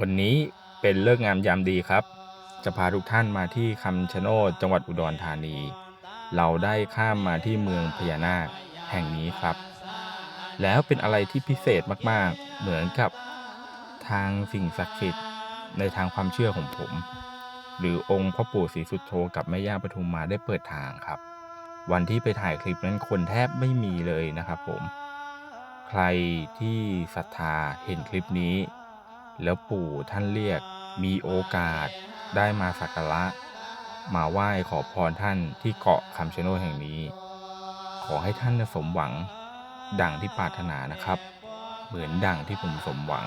วันนี้เป็นเลิกงามยามดีครับ จะพาทุกท่านมาที่คำชะโนดจังหวัดอุดรธานี เราได้ข้ามมาที่เมืองพญานาคแห่งนี้ครับ แล้วเป็นอะไรที่พิเศษมากๆ เหมือนกับทางสิ่งศักดิ์สิทธิ์ในทางความเชื่อของผม หรือองค์พ่อปู่ศรีสุดโธกับแม่ย่าปทุมมาได้เปิดทางครับ วันที่ไปถ่ายคลิปนั้นคนแทบไม่มีเลยนะครับผม ใครที่ศรัทธาเห็นคลิปนี้ แล้วปู่ท่านเรียกมีโอกาสได้มาสักการะ มาไหว้ขอพรท่านที่เกาะคำชะโนดแห่งนี้ ขอให้ท่านสมหวัง ดังที่ปรารถนานะครับ เหมือนดังที่ผมสมหวัง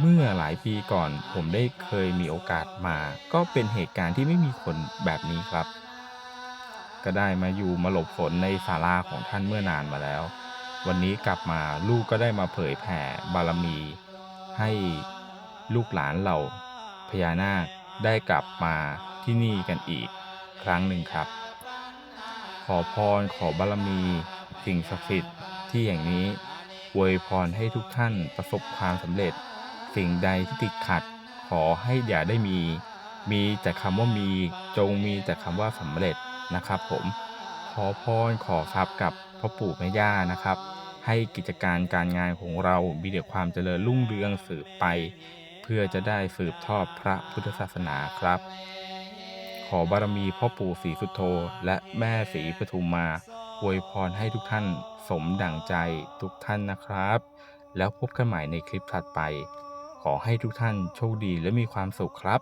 เมื่อหลายปีก่อนผมได้เคยมีโอกาสมา ก็เป็นเหตุการณ์ที่ไม่มีคนแบบนี้ครับ ก็ได้มาอยู่มาหลบฝนในศาลาของท่านเมื่อนานมาแล้ว วันนี้กลับมาลูกก็ได้มาเผยแผ่บารมี ให้ลูกหลานเราพญานาคได้กลับมาที่นี่กันอีกครั้งหนึ่งครับ ขอพรขอบารมี สิ่งศักดิ์สิทธิ์ที่อย่างนี้อวยพรให้ทุกท่านประสบความสำเร็จ สิ่งใดที่ติดขัด ขอให้อย่าได้มี มีแต่คำว่ามีจงมีแต่คำว่าสำเร็จนะครับผมขอพรขอครับกับพ่อปู่แม่ย่านะครับ ให้กิจการการงานของเรามีแต่ความเจริญรุ่งเรืองสืบไป เพื่อจะได้สืบทอดพระพุทธศาสนาครับ ขอบารมีพ่อปู่ศรีสุโธและแม่ศรีปทุมมาอวยพรให้ทุกท่านสมดั่งใจทุกท่านนะครับ แล้วพบกันใหม่ในคลิปถัดไป ขอให้ทุกท่านโชคดีและมีความสุขครับ